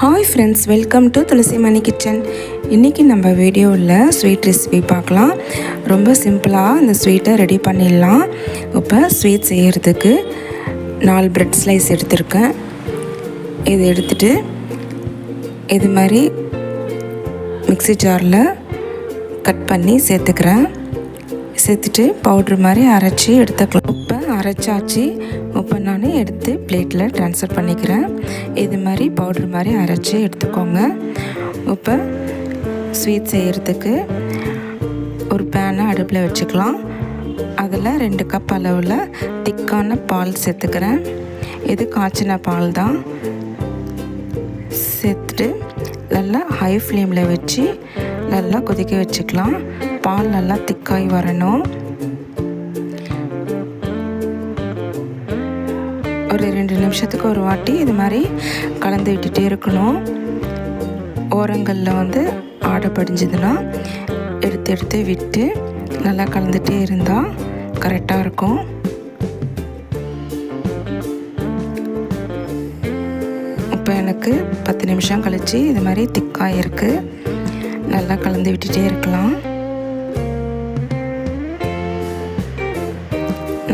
Hi friends welcome to Tulasi Mani kitchen இன்றைக்கி நம்ம வீடியோவில் ஸ்வீட் ரெசிபி பார்க்கலாம். ரொம்ப சிம்பிளாக இந்த ஸ்வீட்டை ரெடி பண்ணிடலாம். இப்போ ஸ்வீட் செய்கிறதுக்கு நாலு பிரெட் ஸ்லைஸ் எடுத்திருக்கேன். இது எடுத்துட்டு இது மாதிரி மிக்ஸி ஜாரில் கட் பண்ணி சேர்த்துக்கிறேன். சேர்த்துட்டு பவுட்ரு மாதிரி அரைச்சி எடுத்துக்கலாம். அரைச்சாச்சு. இப்போ நான் எடுத்து பிளேட்டில் ட்ரான்ஸ்ஃபர் பண்ணிக்கிறேன். இது மாதிரி பவுட்ரு மாதிரி அரைச்சி எடுத்துக்கோங்க. இப்போ ஸ்வீட் செய்கிறதுக்கு ஒரு பேனை அடுப்பில் வச்சுக்கலாம். அதில் ரெண்டு கப் அளவில் திக்கான பால் சேர்த்துக்கிறேன். இது காய்ச்சின பால் தான். சேர்த்துட்டு நல்லா ஹை ஃப்ளேமில் வச்சு நல்லா கொதிக்க வச்சுக்கலாம். பால் நல்லா திக்காகி வரணும். ஒரு ரெண்டு நிமிஷத்துக்கு ஒரு வாட்டி இது மாதிரி கலந்து விட்டுட்டே இருக்கணும். ஓரங்களில் வந்து ஆடை படிஞ்சதுன்னா எடுத்து எடுத்து விட்டு நல்லா கலந்துகிட்டே இருந்தால் கரெக்டாக இருக்கும். இப்போ எனக்கு பத்து நிமிஷம் கழித்து இது மாதிரி திக்காக இருக்குது நல்லா கலந்து விட்டுட்டே இருக்கலாம்.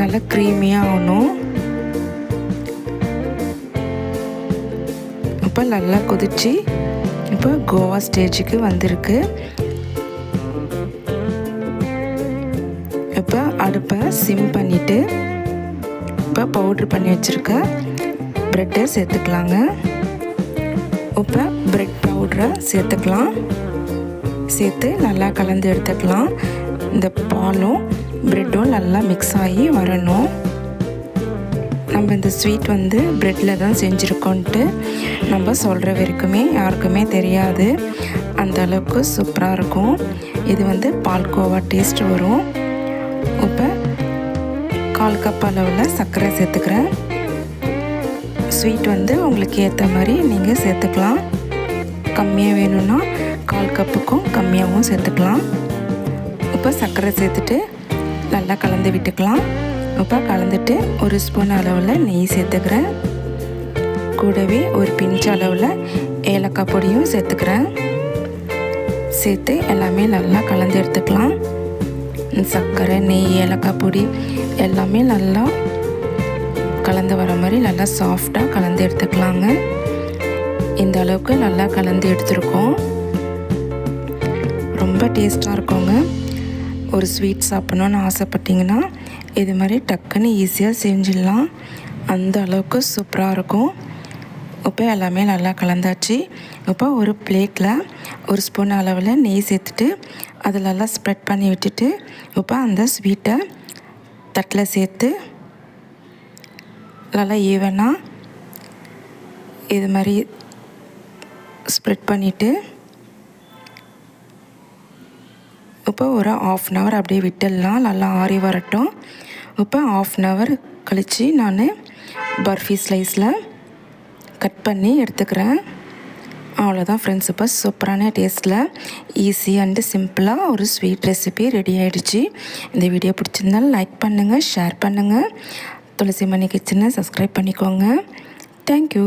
நல்லா க்ரீமியாக ஆகணும். இப்போ நல்லா கொதிச்சு இப்போ கோவா ஸ்டேஜுக்கு வந்திருக்கு. இப்போ அடுப்பை சிம் பண்ணிவிட்டு இப்போ பவுட்ரு பண்ணி வச்சுருக்க ப்ரெட்டை சேர்த்துக்கலாங்க. இப்போ ப்ரெட் பவுட்ரை சேர்த்துக்கலாம். சேர்த்து நல்லா கலந்து எடுத்துக்கலாம். இந்த பாலும் ப்ரெட்டும் நல்லா மிக்ஸ் ஆகி வரணும். நம்ம இந்த ஸ்வீட் வந்து ப்ரெட்டில் தான் செஞ்சுருக்கோன்ட்டு நம்ம சொல்கிற வரைக்குமே யாருக்குமே தெரியாது. அந்த அளவுக்கு சூப்பராக இருக்கும். இது வந்து பால்கோவா டேஸ்ட் வரும். இப்போ கால் கப் அளவில் சர்க்கரை சேர்த்துக்கிறேன். ஸ்வீட் வந்து உங்களுக்கு ஏற்ற மாதிரி நீங்கள் சேர்த்துக்கலாம். கம்மியாக வேணும்னா கால் கப்புக்கும் கம்மியாகவும் சேர்த்துக்கலாம். இப்போ சர்க்கரை சேர்த்துட்டு நல்லா கலந்து விட்டுக்கலாம். இப்போ கலந்துட்டு ஒரு ஸ்பூன் அளவில் நெய் சேர்த்துக்கிறேன். கூடவே ஒரு பிஞ்ச் அளவில் ஏலக்காய் பொடியும் சேர்த்துக்கிறேன். சேர்த்து எல்லாமே நல்லா கலந்து எடுத்துக்கலாம். சர்க்கரை நெய் ஏலக்காய் பொடி எல்லாமே நல்லா கலந்து வர மாதிரி நல்லா சாஃப்டாக கலந்து எடுத்துக்கலாங்க. இந்த அளவுக்கு நல்லா கலந்து எடுத்துருக்கோம். ரொம்ப டேஸ்ட்டாக இருக்குங்க. ஒரு ஸ்வீட் சாப்பிட்ணுன்னு ஆசைப்பட்டிங்கன்னா இது மாதிரி டக்குன்னு ஈஸியாக செஞ்சிடலாம். அந்த அளவுக்கு சூப்பராக இருக்கும். இப்போ எல்லாமே நல்லா கலந்தாச்சு. இப்போ ஒரு பிளேட்டில் ஒரு ஸ்பூன் அளவில் நெய் சேர்த்துட்டு அதில் எல்லாம் ஸ்ப்ரெட் பண்ணி விட்டுட்டு இப்போ அந்த ஸ்வீட்டை தட்டில் சேர்த்து நல்லா ஈவனாக இது மாதிரி ஸ்ப்ரெட் பண்ணிவிட்டு இப்போ ஒரு ஆஃப் அன் ஹவர் அப்படியே விட்டுடலாம். நல்லா ஆறி வரட்டும். இப்போ ஆஃப் அன் ஹவர் கழித்து நான் பர்ஃபி ஸ்லைஸில் கட் பண்ணி எடுத்துக்கிறேன். அவ்வளோதான் ஃப்ரெண்ட்ஸ் இப்போ சூப்பரான டேஸ்ட்டில் ஈஸி அண்டு சிம்பிளாக ஒரு ஸ்வீட் ரெசிபி ரெடி ஆகிடுச்சு இந்த வீடியோ பிடிச்சிருந்தாலும் லைக் பண்ணுங்கள் ஷேர் பண்ணுங்கள் துளசி மணி கிச்சனை சப்ஸ்கிரைப் பண்ணிக்கோங்க தேங்க்யூ